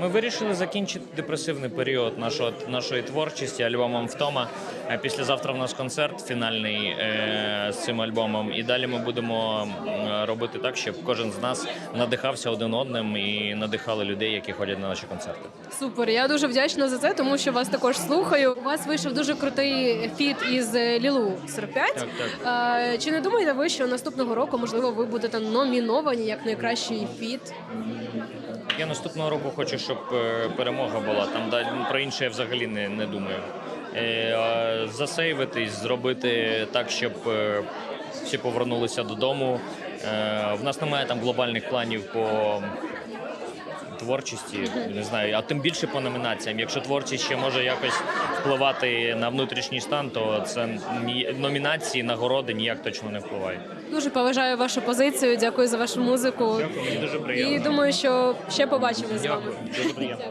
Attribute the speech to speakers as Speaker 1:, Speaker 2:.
Speaker 1: Ми вирішили закінчити депресивний період нашого, нашої творчості альбомом Втома. Е, Післязавтра в нас концерт фінальний е, цим альбомом. І далі ми будемо робити так, щоб кожен з нас надихався один одним і надихали людей, які ходять на наші концерти.
Speaker 2: Супер, я дуже вдячна за це, тому що вас також слухаю. У вас вийшов дуже крутий фіт із е, Лілу 45.
Speaker 1: Так, так.
Speaker 2: Чи не думаєте ви, що наступного року можливо ви будете номіновані як найкращий фіт?
Speaker 1: Я наступного року хочу, щоб е, перемога була. Там про інше я взагалі не, не думаю. Засейвитись, зробити так, щоб е, всі повернулися додому. Е, в нас немає там глобальних планів по творчості, не знаю, а тим більше по номінаціям. Якщо творчість ще може якось впливати на внутрішній стан, то це номінації, нагороди ніяк точно не впливають.
Speaker 2: Дуже поважаю вашу позицію. Дякую за вашу музику.
Speaker 1: Дякую, мені дуже приємно.
Speaker 2: І думаю, що ще побачимось з вами.
Speaker 1: Дякую, дуже приємно.